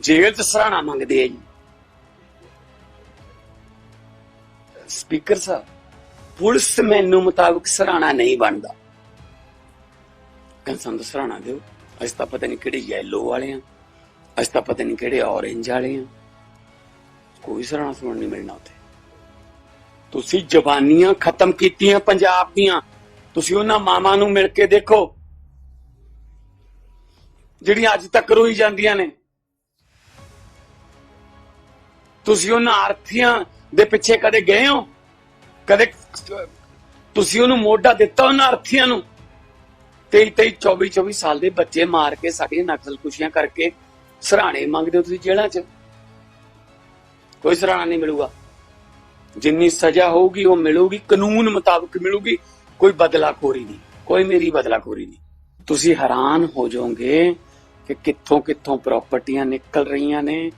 ਜੇਲ੍ਹ ਚ ਸਰਾਣਾ ਮੰਗਦੇ ਆ ਜੀ। ਸਪੀਕਰ ਸਾਹਿਬ, ਪੁਲਿਸ ਮੈਨੂੰ ਮੁਤਾਬਕ ਸਰਾਣਾ ਨਹੀਂ ਬਣਦਾ। ਕੰਸਾਂ ਦਾ ਸਰਾਣਾ ਦਿਓ। ਅਸੀਂ ਤਾਂ ਪਤਾ ਨਹੀਂ ਕਿਹੜੇ ਯੈਲੋ ਵਾਲੇ ਆ। ਅਸੀਂ ਤਾਂ ਪਤਾ ਨਹੀਂ ਕਿਹੜੇ ਔਰੇਂਜ ਵਾਲੇ ਆ। ਕੋਈ ਸਰਾਣਾ ਸੁਣਨ ਨਹੀਂ ਮਿਲਣਾ ਉੱਥੇ। ਤੁਸੀਂ ਜ਼ਬਾਨੀਆਂ ਖਤਮ ਕੀਤੀਆਂ ਪੰਜਾਬ ਦੀਆਂ। ਤੁਸੀਂ ਉਹਨਾਂ ਮਾਵਾਂ ਨੂੰ ਮਿਲ ਕੇ ਦੇਖੋ। ਜਿਹੜੀਆਂ ਅੱਜ ਤੱਕ ਰੋਈ ਜਾਂਦੀਆਂ ਨੇ। ਤੁਸੀਂ ਉਹਨਾਂ ਆਰਥੀਆਂ ਦੇ ਪਿੱਛੇ ਕਦੇ ਗਏ ਹੋ? ਕਦੇ, ਤੁਸੀਂ ਉਹਨੂੰ ਮੋਢਾ ਦਿੱਤਾ ਉਹਨਾਂ ਅਰਥੀਆਂ ਨੂੰ? 23 23 24 24 ਸਾਲ ਦੇ ਬੱਚੇ ਮਾਰ ਕੇ ਸਾਡੀਆਂ ਨਕਸਲ ਕੁਸ਼ੀਆਂ ਕਰਕੇ ਸਰਾਣੇ ਮੰਗਦੇ ਹੋ ਤੁਸੀਂ ਜੇਲ੍ਹਾਂ 'ਚ? ਕੋਈ ਸਰਾਣਾ ਨਹੀਂ ਮਿਲੂਗਾ। ਜਿੰਨੀ ਸਜ਼ਾ ਹੋਊਗੀ, ਉਹ ਮਿਲੂਗੀ, ਕਾਨੂੰਨ ਮੁਤਾਬਕ ਮਿਲੂਗੀ, ਕੋਈ ਬਦਲਾਖੋਰੀ ਨਹੀਂ, ਕੋਈ ਮੇਰੀ ਬਦਲਾਖੋਰੀ ਨਹੀਂ। ਤੁਸੀਂ ਹੈਰਾਨ ਹੋ ਜਾਓਗੇ ਕਿ ਕਿੱਥੋਂ ਕਿੱਥੋਂ ਪ੍ਰਾਪਰਟੀਆਂ ਨਿਕਲ ਰਹੀਆਂ ਨੇ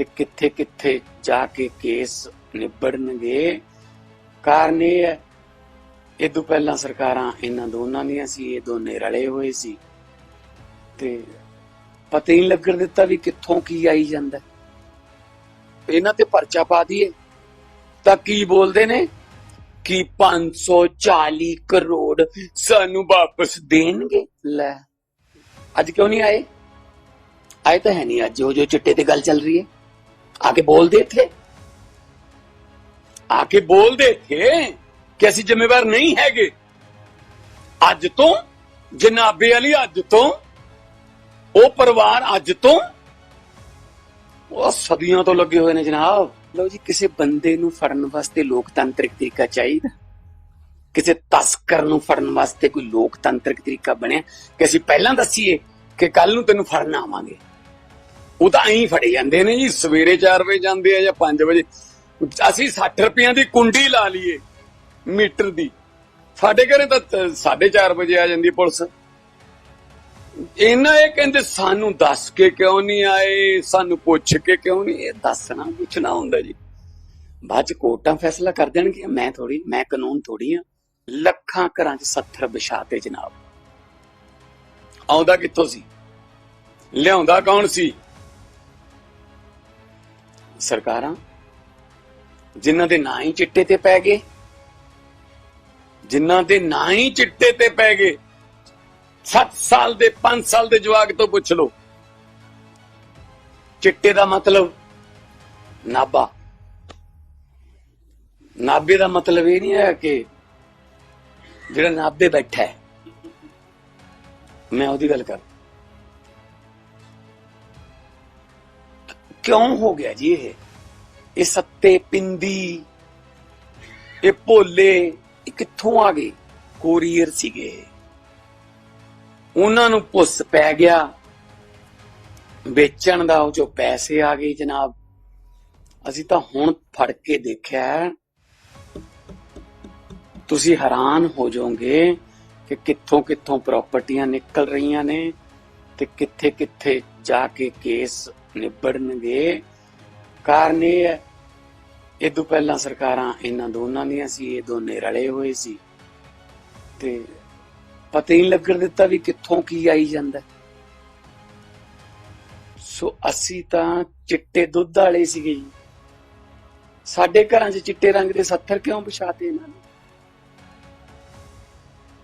ਤੇ ਕਿੱਥੇ ਕਿੱਥੇ ਜਾ ਕੇ ਕੇਸ ਨਿਬੜਨਗੇ? ਕਾਰਨ ਇਹ ਹੈ ਇਹ ਤੋਂ ਪਹਿਲਾਂ ਸਰਕਾਰਾਂ ਇਹਨਾਂ ਦੋਨਾਂ ਦੀਆਂ ਸੀ, ਇਹ ਦੋਨੇ ਰਲੇ ਹੋਏ ਸੀ। ਤੇ ਪਤਾ ਹੀ ਨਹੀਂ ਲੱਗਣ ਦਿੱਤਾ ਵੀ ਕਿੱਥੋਂ ਕੀ ਆਈ ਜਾਂਦਾ। ਇਹਨਾਂ ਤੇ ਪਰਚਾ ਪਾ ਦਈਏ। ਤਾਂ ਕੀ ਬੋਲਦੇ ਨੇ? ਕਿ 540 ਕਰੋੜ ਸਾਨੂੰ ਵਾਪਸ ਦੇਣਗੇ? ਲੈ, ਅੱਜ ਕਿਉਂ ਨਹੀਂ ਆਏ? ਆਏ ਤਾਂ ਹੈ ਨਹੀਂ ਅੱਜ, ਉਹ ਜੋ ਚਿੱਟੇ ਤੇ ਗੱਲ ਚੱਲ ਰਹੀ ਹੈ। ਆਕੇ ਬੋਲਦੇ ਥੇ ਆਕੇ ਬੋਲਦੇ ਥੇ ਕਿ ਅਸੀਂ ਜ਼ਿੰਮੇਵਾਰ ਨਹੀਂ ਹੈਗੇ ਅੱਜ ਤੋਂ ਜਨਾਬੇ ਵਾਲੀ ਅੱਜ ਤੋਂ ਉਹ ਪਰਿਵਾਰ ਅੱਜ ਤੋਂ ਉਹ ਸਦੀਆਂ ਤੋਂ ਲੱਗੇ ਹੋਏ ਨੇ ਜਨਾਬ ਲਓ ਜੀ ਕਿਸੇ ਬੰਦੇ ਨੂੰ ਫੜਨ ਵਾਸਤੇ ਲੋਕਤੰਤਰਿਕ ਤਰੀਕਾ ਚਾਹੀਦਾ ਕਿਸੇ ਤਸਕਰ ਨੂੰ ਫੜਨ ਵਾਸਤੇ ਕੋਈ ਲੋਕਤੰਤਰਿਕ ਤਰੀਕਾ ਬਣਿਆ ਕਿ ਅਸੀਂ ਪਹਿਲਾਂ ਦੱਸੀਏ ਕਿ ਕੱਲ ਨੂੰ ਤੈਨੂੰ ਫੜਨ ਆਵਾਂਗੇ ਉਹ ਤਾਂ ਐਂ ਫੜੇ ਜਾਂਦੇ ਨੇ ਜੀ, ਸਵੇਰੇ 4 ਵਜੇ ਜਾਂਦੇ ਆ ਜਾਂ 5 ਵਜੇ। ਅਸੀਂ 60 ਰੁਪਈਆਂ ਦੀ ਕੁੰਡੀ ਲਾ ਲਈਏ, ਮੀਟਰ ਦੀ। ਸਾਡੇ ਘਰੇ ਤਾਂ 4:30 ਵਜੇ ਆ ਜਾਂਦੀ ਪੁਲਿਸ। ਇਹਨਾਂ ਇਹ ਕਹਿੰਦੇ, ਸਾਨੂੰ ਦੱਸ ਕੇ ਕਿਉਂ ਨਹੀਂ ਆਏ? ਸਾਨੂੰ ਪੁੱਛ ਕੇ ਕਿਉਂ ਨਹੀਂ? ਇਹ ਦੱਸਣਾ ਪੁੱਛਣਾ ਹੁੰਦਾ ਜੀ। ਬਾਅਦ ਚ ਕੋਰਟਾਂ ਫੈਸਲਾ ਕਰ ਦੇਣਗੇ ਮੈਂ ਥੋੜੀ ਮੈਂ ਕਾਨੂੰਨ ਥੋੜੀ ਆ। ਲੱਖਾਂ ਘਰਾਂ 'ਚ 70 ਵਿਛਾਤੇ ਜਨਾਬ। ਆਉਂਦਾ ਕਿੱਥੋਂ ਸੀ? ਲਿਆਉਂਦਾ ਕੌਣ ਸੀ? ਸਰਕਾਰਾਂ, ਜਿਨ੍ਹਾਂ ਦੇ ਨਾਂ ਹੀ ਚਿੱਟੇ ਤੇ ਪੈ ਗਏ, ਜਿਨ੍ਹਾਂ ਦੇ ਨਾਂ ਹੀ ਚਿੱਟੇ ਤੇ ਪੈ ਗਏ 7 ਸਾਲ ਦੇ 5 ਸਾਲ ਦੇ ਜਵਾਕ ਤੋਂ ਪੁੱਛ ਲਓ। ਚਿੱਟੇ ਦਾ ਮਤਲਬ ਨਾਬਾ। ਨਾਬੇ ਦਾ ਮਤਲਬ ਇਹ ਨਹੀਂ ਹੈ ਕਿ ਜਿਹੜਾ ਨਾਬੇ ਬੈਠਾ ਹੈ। ਮੈਂ ਉਹਦੀ ਗੱਲ ਕਰ ਕਿਉਂ ਹੋ ਗਿਆ ਜੀ ਇਹ? ਇਹ ਸੱਤੇ ਪਿੰਦੀ, ਇਹ ਭੋਲੇ, ਇਹ ਕਿੱਥੋਂ ਆ ਗਏ? ਕੋਰੀਅਰ ਸੀਗੇ ਉਹਨਾਂ ਨੂੰ ਪੁੱਸ ਪੈ ਗਿਆ। ਵੇਚਣ ਦਾ ਉਹ ਚੋਂ ਪੈਸੇ ਆ ਗਏ ਜਨਾਬ। ਅਸੀਂ ਤਾਂ ਹੁਣ ਫੜ ਕੇ ਦੇਖਿਆ ਤੁਸੀਂ ਹੈਰਾਨ ਹੋ ਜਾਓਗੇ ਕਿ ਕਿੱਥੋਂ ਕਿੱਥੋਂ ਪ੍ਰਾਪਰਟੀਆਂ ਨਿਕਲ ਰਹੀਆਂ ਨੇ ਤੇ ਕਿੱਥੇ ਕਿੱਥੇ ਜਾ ਕੇ ਕੇਸ ਨਿਬੜਨਗੇ। ਕਾਰਨ ਇਹ ਹੈ ਇਹ ਤੋਂ ਪਹਿਲਾਂ ਸਰਕਾਰਾਂ ਇਹਨਾਂ ਦੋਨਾਂ ਦੀਆਂ ਸੀ, ਇਹ ਦੋਨੇ ਰਲੇ ਹੋਏ ਸੀ। ਤੇ ਪਤਾ ਹੀ ਲੱਗਣ ਦਿੱਤਾ ਵੀ ਕਿੱਥੋਂ ਕੀ ਆਈ ਜਾਂਦਾ। ਸੋ ਅਸੀਂ ਤਾਂ ਚਿੱਟੇ ਦੁੱਧ ਵਾਲੇ ਸੀਗੇ ਜੀ। ਸਾਡੇ ਘਰਾਂ 'ਚ ਚਿੱਟੇ ਰੰਗ ਦੇ 70 ਕਿਉਂ ਪਛਾਤੇ ਇਹਨਾਂ ਨੇ?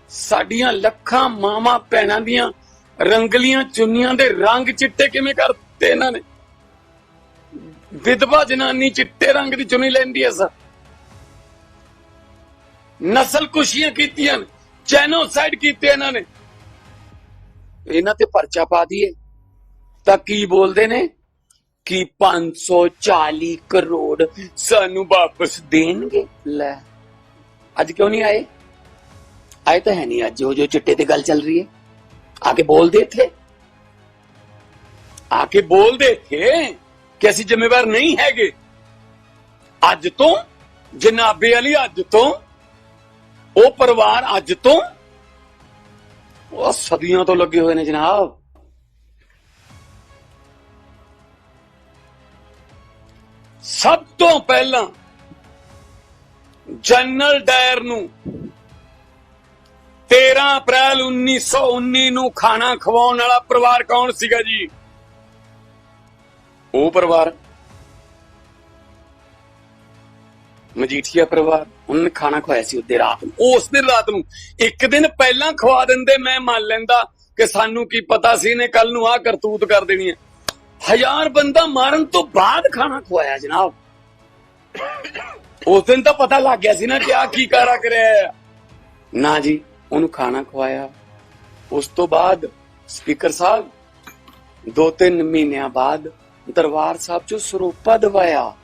ਸਾਡੀਆਂ ਲੱਖਾਂ ਮਾਵਾਂ ਭੈਣਾਂ ਦੀਆਂ ਰੰਗਲੀਆਂ ਚੁੰਨੀਆਂ ਦੇ ਰੰਗ ਚਿੱਟੇ ਕਿਵੇਂ ਕਰਤੇ? ਇਹਨਾਂ ਨੇ। ਵਿਧਵਾ ਜਨਾਨੀ ਚਿੱਟੇ ਰੰਗ ਦੀ ਚੁਣੀ ਲੈਂਦੀ ਐ ਸਰ। ਨਸਲ ਕੁਸ਼ੀਆਂ ਕੀਤੀਆਂ ਜੈਨੋਸਾਈਡ ਕੀਤੇ ਇਹਨਾਂ ਨੇ। ਇਹਨਾਂ ਤੇ ਪਰਚਾ ਪਾ ਦਈਏ। ਤਾਂ ਕੀ ਬੋਲਦੇ ਨੇ? ਕਿ 540 ਕਰੋੜ ਸਾਨੂੰ ਵਾਪਸ ਦੇਣਗੇ। ਲੈ, ਅੱਜ ਕਿਉਂ ਨਹੀਂ ਆਏ? ਆਏ ਤਾਂ ਹੈ ਨਹੀਂ ਅੱਜ, ਉਹ ਜੋ ਚਿੱਟੇ ਤੇ ਗੱਲ ਚੱਲ ਰਹੀ ਹੈ ਆ ਕੇ ਬੋਲਦੇ ਇੱਥੇ। ਆ ਕੇ ਬੋਲਦੇ ਇੱਥੇ ਕਿ ਅਸੀਂ ਜ਼ਿੰਮੇਵਾਰ ਨਹੀਂ ਹੈਗੇ। ਅੱਜ ਤੋਂ, ਜਨਾਬੇ ਵਾਲੀ ਅੱਜ ਤੋਂ, ਉਹ ਪਰਿਵਾਰ ਅੱਜ ਤੋਂ, ਉਹ ਸਦੀਆਂ ਤੋਂ ਲੱਗੇ ਹੋਏ ਨੇ ਜਨਾਬ। ਸਭ ਤੋਂ ਪਹਿਲਾਂ ਜਨਰਲ ਡਾਇਰ ਨੂੰ 13 ਅਪ੍ਰੈਲ 1919 ਨੂੰ ਖਾਣਾ ਖਵਾਉਣ ਵਾਲਾ ਪਰਿਵਾਰ ਕੌਣ ਸੀਗਾ ਜੀ? ਉਹ ਪਰਿਵਾਰ, ਮਜੀਠੀਆ ਪਰਿਵਾਰ, ਉਹਨਾਂ ਨੇ ਖਾਣਾ ਖਵਾਇਆ ਸੀ ਉਹਦੇ ਰਾਤ ਨੂੰ। ਉਸ ਦਿਨ ਰਾਤ ਨੂੰ, ਇੱਕ ਦਿਨ ਪਹਿਲਾਂ ਖਵਾ ਦਿੰਦੇ, ਮੈਂ ਮੰਨ ਲੈਂਦਾ ਕਿ ਸਾਨੂੰ ਕੀ ਪਤਾ ਸੀ ਨੇ ਕੱਲ ਨੂੰ ਆਹ ਕਰਤੂਤ ਕਰ ਦੇਣੀ ਹੈ। ਹਜ਼ਾਰ ਬੰਦਾ ਮਾਰਨ ਤੋਂ ਬਾਅਦ ਖਾਣਾ ਖਵਾਇਆ ਜਨਾਬ। ਉਸ ਦਿਨ ਤਾਂ ਪਤਾ ਲੱਗ ਗਿਆ ਸੀ ਨਾ ਕਿ ਆ ਕੀ ਕਾਰਾ ਕਰਿਆ ਨਾ ਜੀ, ਉਹਨੂੰ ਖਾਣਾ ਖਵਾਇਆ। ਉਸ ਤੋਂ ਬਾਅਦ ਸਪੀਕਰ ਸਾਹਿਬ ਦੋ ਤਿੰਨ ਮਹੀਨਿਆਂ ਬਾਅਦ ਦਰਬਾਰ ਸਾਹਿਬ ਚੋਂ ਸਰੋਪਾ ਦਵਾਇਆ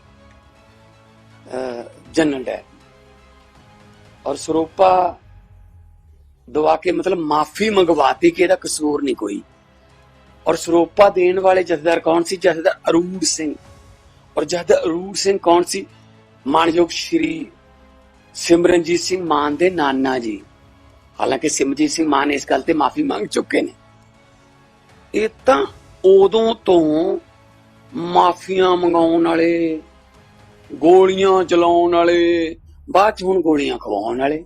ਅਹ, ਜਨਰਲ ਡਾਇਰ ਔਰ ਸਰੂਪਾ ਦਵਾ ਕੇ ਮਤਲਬ ਮਾਫੀ ਮੰਗਵਾਤੀ ਕਿ ਇਹਦਾ ਕਸੂਰ ਨਹੀਂ ਕੋਈ। ਔਰ ਸਰੂਪਾ ਦੇਣ ਵਾਲੇ ਜਥੇਦਾਰ ਕੌਣ ਸੀ? ਜਥੇਦਾਰ ਅਰੂੜ ਸਿੰਘ। ਔਰ ਜਥੇਦਾਰ ਅਰੂੜ ਸਿੰਘ ਕੌਣ ਸੀ? ਮਾਨਯੋਗ ਸ਼੍ਰੀ ਸਿਮਰਨਜੀਤ ਸਿੰਘ ਮਾਨ ਦੇ ਨਾਨਾ ਜੀ। ਹਾਲਾਂਕਿ ਸਿਮਰਜੀਤ ਸਿੰਘ ਮਾਨ ਇਸ ਗੱਲ ਤੇ ਮਾਫੀ ਮੰਗ ਚੁੱਕੇ ਨੇ। ਇਹ ਤਾਂ ਉਦੋਂ ਤੋਂ ਮਾਫੀਆਂ ਮੰਗਾਉਣ ਵਾਲੇ, ਗੋਲੀਆਂ ਚਲਾਉਣ ਵਾਲੇ, ਬਾਅਦ ਚ ਹੁਣ ਗੋਲੀਆਂ ਖਵਾਉਣ ਵਾਲੇ।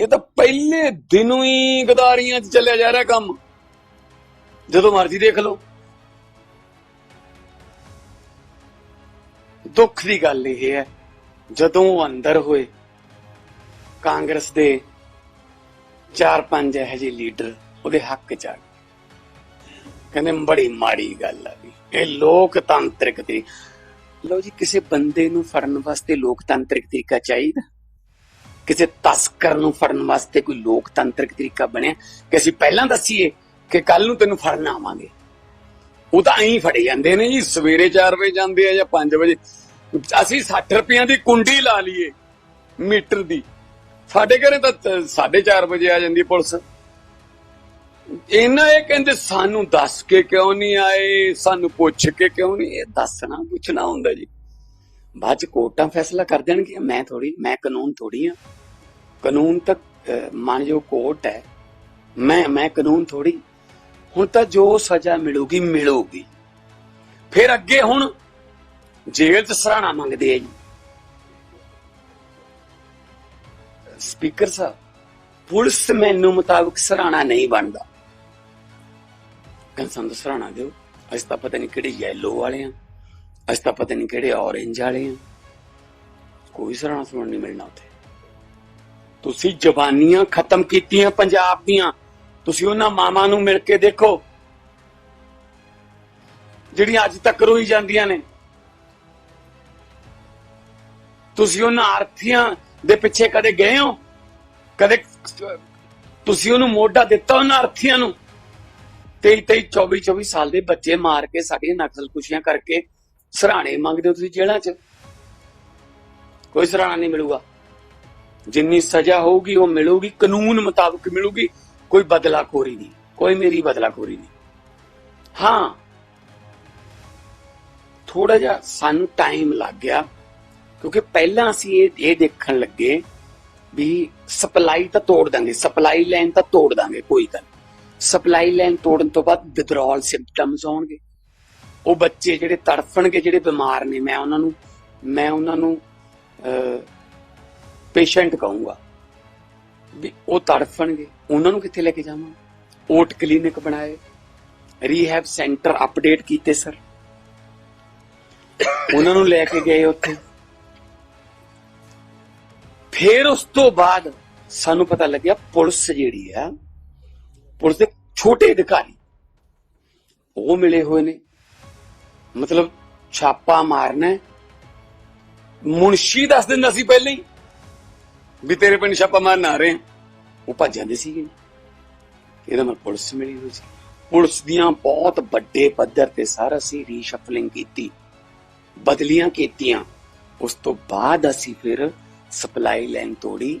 ਇਹ ਤਾਂ ਪਹਿਲੇ ਦਿਨੋਂ ਹੀ ਗਦਾਰੀਆਂ 'ਚ ਚੱਲਿਆ ਜਾ ਰਿਹਾ ਕੰਮ। ਜਦੋਂ ਮਰਜ਼ੀ ਦੇਖ ਲਓ। ਦੁੱਖ ਦੀ ਗੱਲ ਇਹ ਹੈ, ਜਦੋਂ ਅੰਦਰ ਹੋਏ, ਕਾਂਗਰਸ ਦੇ ਚਾਰ ਪੰਜ ਇਹੋ ਜਿਹੇ ਲੀਡਰ ਉਹਦੇ ਹੱਕ ਚ ਆ ਗਏ। ਕਹਿੰਦੇ ਬੜੀ ਮਾੜੀ ਗੱਲ ਆ ਵੀ। ਇਹ ਲੋਕਤੰਤਰਿਕ ਤਰੀ, ਲਓ ਜੀ, ਕਿਸੇ ਬੰਦੇ ਨੂੰ ਫੜਨ ਵਾਸਤੇ ਲੋਕਤੰਤਰਿਕ ਤਰੀਕਾ ਚਾਹੀਦਾ? ਕਿਸੇ ਤਸਕਰ ਨੂੰ ਫੜਨ ਵਾਸਤੇ ਕੋਈ ਲੋਕਤੰਤਰਿਕ ਤਰੀਕਾ ਬਣਿਆ? ਕਿ ਅਸੀਂ ਪਹਿਲਾਂ ਦੱਸੀਏ ਕਿ ਕੱਲ ਨੂੰ ਤੈਨੂੰ ਫੜਨ ਆਵਾਂਗੇ। ਉਹ ਤਾਂ ਐਂ ਫੜੇ ਜਾਂਦੇ ਨੇ ਜੀ, ਸਵੇਰੇ 4 ਵਜੇ ਜਾਂਦੇ ਆ ਜਾਂ 5 ਵਜੇ। ਅਸੀਂ 60 ਰੁਪਈਆਂ ਦੀ ਕੁੰਡੀ ਲਾ ਲਈਏ ਮੀਟਰ ਦੀ। ਸਾਡੇ ਘਰੇ ਤਾਂ 4:30 ਵਜੇ ਆ ਜਾਂਦੀ ਪੁਲਿਸ। ਇਹਨਾਂ ਇਹ ਕਹਿੰਦੇ, ਸਾਨੂੰ ਦੱਸ ਕੇ ਕਿਉਂ ਨਹੀਂ ਆਏ? ਸਾਨੂੰ ਪੁੱਛ ਕੇ ਕਿਉਂ ਨਹੀਂ? ਇਹ ਦੱਸਣਾ ਪੁੱਛਣਾ ਹੁੰਦਾ ਜੀ। ਬਾਅਦ ਚ ਕੋਰਟਾਂ ਫੈਸਲਾ ਕਰ ਦੇਣਗੇ ਮੈਂ ਥੋੜੀ ਮੈਂ ਕਾਨੂੰਨ ਥੋੜੀ ਆ। ਕਾਨੂੰਨ ਤੱਕ ਮਾਨਯੋਗ ਕੋਰਟ ਹੈ। ਮੈਂ ਮੈਂ ਕਾਨੂੰਨ ਥੋੜੀ ਹੁਣ ਤਾਂ ਜੋ ਸਜ਼ਾ ਮਿਲੂਗੀ ਮਿਲੂਗੀ। ਫਿਰ ਅੱਗੇ ਹੁਣ ਜੇਲ੍ਹ ਚ ਸਰਾਣਾ ਮੰਗਦੇ ਆ ਜੀ। ਸਪੀਕਰ ਸਾਹਿਬ, ਪੁਲਿਸ ਮੈਨੂੰ ਮੁਤਾਬਕ ਸਰਾਣਾ ਨਹੀਂ ਬਣਦਾ। ਕੰਸਾਂ ਸਾਨੂੰ ਸਰਾਣਾ ਦਿਓ। ਅਸੀਂ ਤਾਂ ਪਤਾ ਨਹੀਂ ਕਿਹੜੇ ਯੈਲੋ ਵਾਲੇ ਆ। ਅਸੀਂ ਤਾਂ ਪਤਾ ਨਹੀਂ ਕਿਹੜੇ ਔਰੇਂਜ ਵਾਲੇ ਆ। ਕੋਈ ਸਰਾਣਾ ਸੁਣਨ ਨਹੀਂ ਮਿਲਣਾ ਉੱਥੇ। ਤੁਸੀਂ ਜਵਾਨੀਆਂ ਖਤਮ ਕੀਤੀਆਂ ਪੰਜਾਬ ਦੀਆਂ। ਤੁਸੀਂ ਉਹਨਾਂ ਮਾਵਾਂ ਨੂੰ ਮਿਲ ਕੇ ਦੇਖੋ। ਜਿਹੜੀਆਂ ਅੱਜ ਤੱਕ ਰੋਈ ਜਾਂਦੀਆਂ ਨੇ। ਤੁਸੀਂ ਉਹਨਾਂ ਆਰਥੀਆਂ ਦੇ ਪਿੱਛੇ ਕਦੇ ਗਏ ਹੋ? ਕਦੇ ਤੁਸੀਂ ਉਹਨੂੰ ਮੋਢਾ ਦਿੱਤਾ ਉਹਨਾਂ ਆਰਥੀਆਂ ਨੂੰ? 23 23 24 24 ਸਾਲ ਦੇ ਬੱਚੇ ਮਾਰ ਕੇ ਸਾਡੀਆਂ ਨਕਸਲ ਕੁਸ਼ੀਆਂ ਕਰਕੇ ਸਰਾਣੇ ਮੰਗਦੇ ਹੋ ਤੁਸੀਂ ਜੇਲ੍ਹਾਂ 'ਚ? ਕੋਈ ਸਰਾਣਾ ਨਹੀਂ ਮਿਲੂਗਾ। ਜਿੰਨੀ ਸਜ਼ਾ ਹੋਊਗੀ, ਉਹ ਮਿਲੂਗੀ, ਕਾਨੂੰਨ ਮੁਤਾਬਕ ਮਿਲੂਗੀ, ਕੋਈ ਬਦਲਾਖੋਰੀ ਨਹੀਂ, ਕੋਈ ਮੇਰੀ ਬਦਲਾਖੋਰੀ ਨਹੀਂ। ਹਾਂ ਥੋੜਾ ਜਿਹਾ ਸਾਨੂੰ ਟਾਈਮ ਲੱਗ ਗਿਆ, ਕਿਉਂਕਿ ਪਹਿਲਾਂ ਅਸੀਂ ਇਹ ਇਹ ਦੇਖਣ ਲੱਗੇ ਵੀ ਸਪਲਾਈ ਤਾਂ ਤੋੜ ਦਾਂਗੇ ਸਪਲਾਈ ਲਾਈਨ ਤਾਂ ਤੋੜ ਦਾਂਗੇ, ਕੋਈ ਗੱਲ ਸਪਲਾਈ ਲਾਈਨ ਤੋੜਨ ਤੋਂ ਬਾਅਦ ਵਿਦਰੋਲ ਸਿੰਪਟਮਸ ਆਉਣਗੇ ਉਹ ਬੱਚੇ ਜਿਹੜੇ ਤੜਫਣਗੇ, ਜਿਹੜੇ ਬਿਮਾਰ ਨੇ, ਮੈਂ ਉਹਨਾਂ ਨੂੰ, ਮੈਂ ਉਹਨਾਂ ਨੂੰ ਪੇਸ਼ੈਂਟ ਕਹੂੰਗਾ ਵੀ ਉਹ ਤੜਫਣਗੇ। ਉਹਨਾਂ ਨੂੰ ਕਿੱਥੇ ਲੈ ਕੇ ਜਾਵਾਂ ਓਟ ਕਲੀਨਿਕ ਬਣਾਏ। ਰੀਹੈਬ ਸੈਂਟਰ ਅਪਡੇਟ ਕੀਤੇ ਸਰ ਉਹਨਾਂ ਨੂੰ ਲੈ ਕੇ ਗਏ ਉੱਥੇ। ਫਿਰ ਉਸ ਤੋਂ ਬਾਅਦ ਸਾਨੂੰ ਪਤਾ ਲੱਗਿਆ ਪੁਲਿਸ ਜਿਹੜੀ ਆ ਪੁਲਿਸ ਦੇ ਛੋਟੇ ਅਧਿਕਾਰੀ। ਉਹ ਮਿਲੇ ਹੋਏ ਨੇ। ਮਤਲਬ ਛਾਪਾ ਮਾਰਨਾ ਮੁਨਸ਼ੀ ਦੱਸ ਦਿੰਦਾ ਸੀ ਪਹਿਲਾਂ ਹੀ ਵੀ ਤੇਰੇ ਪਿੰਡ ਛਾਪਾ ਮਾਰਨ ਆ ਰਹੇ ਆ। ਉਹ ਭੱਜ ਜਾਂਦੇ ਸੀਗੇ। ਇਹਦਾ ਨਾਲ ਪੁਲਿਸ ਮਿਲੀ ਹੋਈ ਸੀ। ਪੁਲਿਸ ਦੀਆਂ ਬਹੁਤ ਵੱਡੇ ਪੱਧਰ ਤੇ ਸਾਰਾ ਅਸੀਂ ਰੀਸ਼ਫਲਿੰਗ ਕੀਤੀ। ਬਦਲੀਆਂ ਕੀਤੀਆਂ। ਉਸ ਤੋਂ ਬਾਅਦ ਅਸੀਂ ਫਿਰ ਸਪਲਾਈ ਲਾਈਨ ਤੋੜੀ।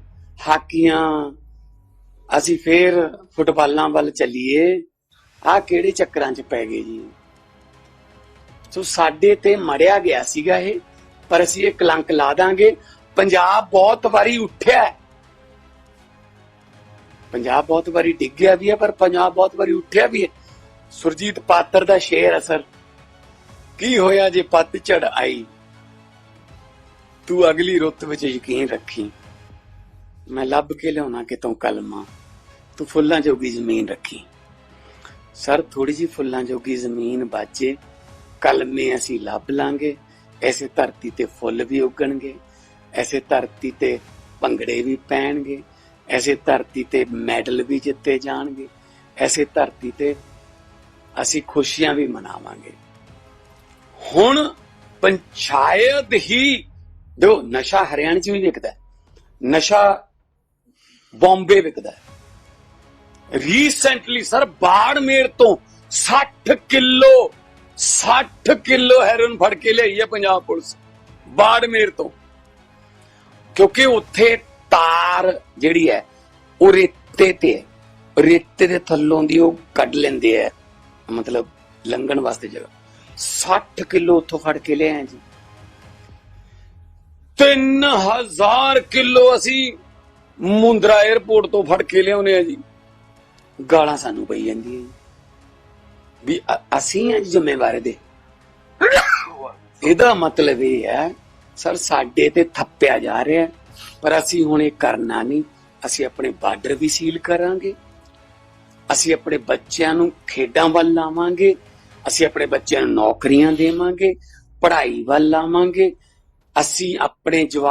ਹਾਕੀਆਂ, ਅਸੀਂ ਫੇਰ ਫੁੱਟਬਾਲਾਂ ਵੱਲ ਚੱਲੀਏ। ਆਹ ਕਿਹੜੇ ਚੱਕਰਾਂ 'ਚ ਪੈ ਗਏ ਜੀ? ਸੋ ਸਾਡੇ ਤੇ ਮੜਿਆ ਗਿਆ ਸੀਗਾ ਇਹ, ਪਰ ਅਸੀਂ ਇਹ ਕਲੰਕ ਲਾ ਦਾਂਗੇ। ਪੰਜਾਬ ਬਹੁਤ ਵਾਰੀ ਉੱਠਿਆ ਪੰਜਾਬ ਬਹੁਤ ਵਾਰੀ ਡਿੱਗਿਆ ਵੀ ਹੈ, ਪਰ ਪੰਜਾਬ ਬਹੁਤ ਵਾਰੀ ਉੱਠਿਆ ਵੀ ਹੈ। ਸੁਰਜੀਤ ਪਾਤਰ ਦਾ ਸ਼ੇਰ ਅਸਰ। ਕੀ ਹੋਇਆ ਜੇ ਪੱਤਝੜ ਆਈ? ਤੂੰ ਅਗਲੀ ਰੁੱਤ ਵਿੱਚ ਯਕੀਨ ਰੱਖੀ। ਮੈਂ ਲੱਭ ਕੇ ਲਿਆਉਣਾ ਕਿਤੋਂ ਕਲਮਾ? ਤੂੰ ਫੁੱਲਾਂ ਜੋਗੀ ਜ਼ਮੀਨ ਰੱਖੀ। ਸਰ ਥੋੜੀ ਜੀ ਫੁੱਲਾਂ ਜੋਗੀ ਜ਼ਮੀਨ ਬਾਜੇ। ਕਲਮੇ ਅਸੀਂ ਲੱਭ ਲਾਂਗੇ। ਐਸੇ ਧਰਤੀ ਤੇ ਫੁੱਲ ਵੀ ਉੱਗਣਗੇ। ਐਸੇ ਧਰਤੀ ਤੇ ਭੰਗੜੇ ਵੀ ਪੈਣਗੇ। ਐਸੇ ਧਰਤੀ ਤੇ ਮੈਡਲ ਵੀ ਜਿੱਤੇ ਜਾਣਗੇ। ਐਸੇ ਧਰਤੀ ਤੇ ਅਸੀਂ ਖੁਸ਼ੀਆਂ ਵੀ ਮਨਾਵਾਂਗੇ। ਹੁਣ ਪੰਚਾਇਤ ਹੀ ਦੇਖੋ, ਨਸ਼ਾ ਹਰਿਆਣੇ ਚ ਵੀ ਵਿਕਦਾ ਨਸ਼ਾ ਬੰਬੇ ਵਿਕਦਾ ਰੀਸੈਂਟਲੀ ਸਰ, ਬਾੜਮੇਰ ਤੋਂ 60 ਕਿਲੋ 60 ਕਿਲੋ ਹੈਰੋਇਨ ਫੜ ਕੇ ਲਈ ਹੈ ਪੰਜਾਬ ਪੁਲਿਸ। ਬਾੜਮੇਰ ਤੋਂ। ਕਿਉਂਕਿ ਉੱਥੇ ਤਾਰ ਜਿਹੜੀ ਹੈ, ਉਹ ਰੇਤੇ ਤੇ ਹੈ। ਰੇਤੇ ਦੇ ਥੱਲੋਂ ਦੀ ਉਹ ਕੱਢ ਲੈਂਦੇ ਆ। ਮਤਲਬ ਲੰਘਣ ਵਾਸਤੇ ਜਗ੍ਹਾ। 60 ਕਿਲੋ ਉੱਥੋਂ ਫੜ ਕੇ ਲਿਆ ਜੀ। 3000 ਕਿਲੋ ਅਸੀਂ ਮੁੰਦਰਾ 에ਅਰਪੋਰਟ ਤੋਂ ਫੜ ਕੇ ਲਿਆਉਨੇ ਆ ਜੀ। ਗਾਲਾਂ ਸਾਨੂੰ ਪਈ ਜਾਂਦੀਆਂ ਵੀ ਅਸੀਂ ਆ ਜ਼ਿੰਮੇਵਾਰ ਦੇ ਇਹਦਾ ਮਤਲਬ ਇਹ ਹੈ, ਸਰ ਸਾਡੇ ਤੇ ਥੱਪਿਆ ਜਾ ਰਿਹਾ ਪਰ ਅਸੀਂ ਹੁਣ ਇਹ ਕਰਨਾ ਨਹੀਂ। ਅਸੀਂ ਆਪਣੇ ਬਾਰਡਰ ਵੀ ਸੀਲ ਕਰਾਂਗੇ। ਅਸੀਂ ਆਪਣੇ ਬੱਚਿਆਂ ਨੂੰ ਖੇਡਾਂ ਵੱਲ ਲਾਵਾਂਗੇ। ਅਸੀਂ ਆਪਣੇ ਬੱਚਿਆਂ ਨੂੰ ਨੌਕਰੀਆਂ ਦੇਵਾਂਗੇ। ਪੜ੍ਹਾਈ ਵੱਲ ਲਾਵਾਂਗੇ। ਅਸੀਂ ਆਪਣੇ ਜਵਾਕਾਂ